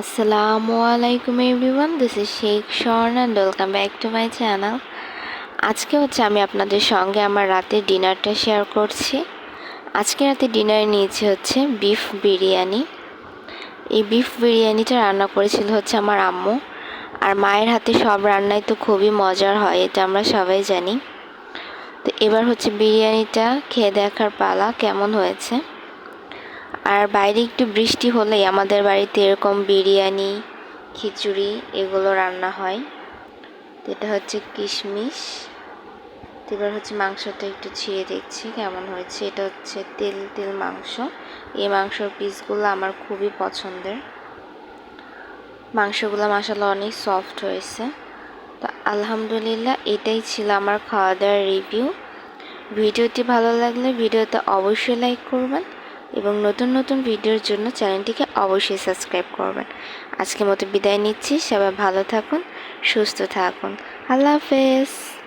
আসসালামু আলাইকুম everyone this is Sheikh Shorno and welcome back to my channel আজকে হচ্ছে আমি আপনাদের সঙ্গে আমার রাতের ডিনারটা শেয়ার করছি। আজকে রাতে ডিনারে নিয়েছি হচ্ছে বিফ বিরিয়ানি। এই বিফ বিরিয়ানিটা রান্না করেছিল হচ্ছে আমার আম্মু। আর মায়ের হাতে সব রান্নাই তো খুবই মজার হয়, এটা আমরা সবাই জানি। তো এবার হচ্ছে বিরিয়ানিটা খেয়ে দেখার পালা, কেমন হয়েছে? আর বাইরে একটু বৃষ্টি হলেই আমাদের বাড়িতে এরকম বিরিয়ানি, খিচুড়ি এগুলো রান্না হয়। তো এটা হচ্ছে কিশমিশ। এবার হচ্ছে মাংসটা একটু ছিঁড়ে দেখছি কেমন হয়েছে। এটা হচ্ছে তেল তেল মাংস। এই মাংসর পিসগুলো আমার খুবই পছন্দের। মাংসগুলো মাসাল্লাহ অনেক সফট হয়েছে। তো আলহামদুলিল্লাহ এটাই ছিল আমার খাওয়া দাওয়ার রিভিউ। ভিডিওটি ভালো লাগলে ভিডিওতে অবশ্যই লাইক করবেন। এবং নতুন নতুন ভিডিওর জন্য চ্যানেলটিকে অবশ্যই সাবস্ক্রাইব করবেন। আজকের মতো বিদায় নিচ্ছি। সবাই ভালো থাকুন, সুস্থ থাকুন। আল্লাহ হাফেজ।